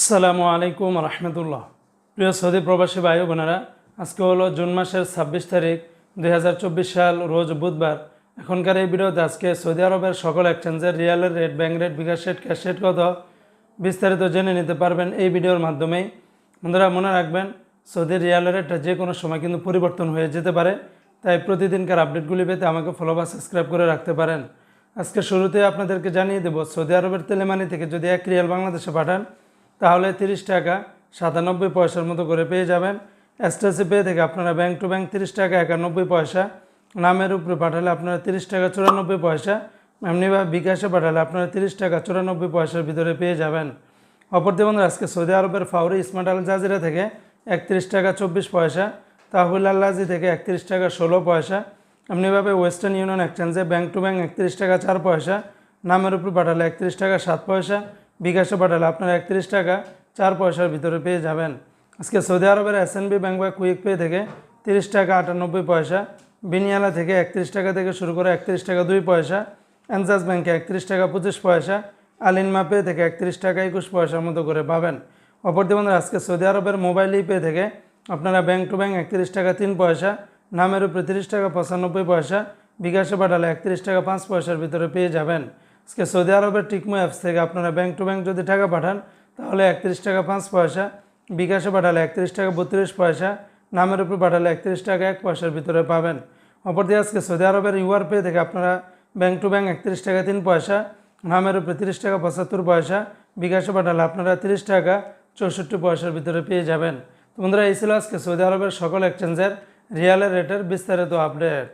আসসালামু আলাইকুম রহমতুল্লাহ। প্রিয় সৌদি প্রবাসী ভাই বোনেরা, আজকে হলো জুন মাসের ছাব্বিশ তারিখ, দুই হাজার চব্বিশ সাল, রোজ বুধবার। এখনকার এই ভিডিওতে আজকে সৌদি আরবের সকল এক্সচেঞ্জের রিয়ালের rate bank rate, bKash rate, cash rate কত, বিস্তারিত জেনে নিতে পারবেন এই ভিডিওর মাধ্যমেই। বন্ধুরা, মনে রাখবেন, সৌদি রিয়ালের রেটটা যে কোনো সময় কিন্তু পরিবর্তন হয়ে যেতে পারে, তাই প্রতিদিনকার আপডেটগুলি পেতে আমাকে ফলো বা সাবস্ক্রাইব করে রাখতে পারেন। আজকে শুরুতে আপনাদেরকে জানিয়ে দেব, সৌদি আরবের তেলেমানি থেকে যদি এক রিয়াল বাংলাদেশে পাঠান তাহলে তিরিশ টাকা সাতানব্বই পয়সার মতো করে পেয়ে যাবেন। এসটিসি পে থেকে আপনারা ব্যাংক টু ব্যাংক তিরিশ টাকা একানব্বই পয়সা, নামের উপরে পাঠালে আপনারা তিরিশ টাকা চুরানব্বই পয়সা এমনিভাবে বিকাশে পাঠালে আপনারা তিরিশ টাকা চুরানব্বই পয়সার ভিতরে পেয়ে যাবেন। অপরদি বন্ধুরা, আজকে সৌদি আরবের ফাউরি স্মার্ট আল জাজিরা থেকে একত্রিশ টাকা চব্বিশ পয়সা, তাহবিল আল্লাজি থেকে একত্রিশ টাকা ষোলো পয়সা এমনিভাবে ওয়েস্টার্ন ইউনিয়ন এক্সচেঞ্জে ব্যাংক টু ব্যাংক একত্রিশ টাকা চার পয়সা, নামের উপর পাঠালে একত্রিশ টাকা সাত পয়সা বিকাশে পাঠালে আপনারা একত্রিশ টাকা চার পয়সার ভিতরে পেয়ে যাবেন। আজকে সৌদি আরবের এস এন বি ব্যাংক বা কুইক পে থেকে তিরিশ টাকা আটানব্বই পয়সা, বিনিয়ালা থেকে একত্রিশ টাকা থেকে শুরু করে একত্রিশ টাকা দুই পয়সা অ্যানজাস ব্যাংকে একত্রিশ টাকা পঁচিশ পয়সা আলিনমা পে থেকে একত্রিশ টাকা একুশ পয়সার মতো করে পাবেন। অপরদি বন্ধুরা, আজকে সৌদি আরবের মোবাইল পে থেকে আপনারা ব্যাংক টু ব্যাংক একত্রিশ টাকা তিন পয়সা, নামের উপরে তিরিশ টাকা পঁচানব্বই পয়সা, বিকাশে পাঠালে একত্রিশ টাকা পাঁচ পয়সার ভিতরে পেয়ে যাবেন। আজকে সৌদি আরবের টিকমো অ্যাপস থেকে আপনারা ব্যাংক টু ব্যাংক যদি টাকা পাঠান, তাহলে একত্রিশ টাকা পাঁচ পয়সা, বিকাশে পাঠালে একত্রিশ টাকা বত্রিশ পয়সা, নামের উপর পাঠালে একত্রিশ টাকা এক পয়সার ভিতরে পাবেন। অপরদি আজকে সৌদি আরবের ইউআর পে থেকে আপনারা ব্যাংক টু ব্যাংক একত্রিশ টাকা তিন পয়সা, নামের উপরে তিরিশ টাকা পঁচাত্তর পয়সা, বিকাশে পাঠালে আপনারা তিরিশ টাকা চৌষট্টি পয়সার ভিতরে পেয়ে যাবেন। বন্ধুরা, এই ছিল আজকে সৌদি আরবের সকল এক্সচেঞ্জের রিয়ালের রেটের বিস্তারিত আপডেট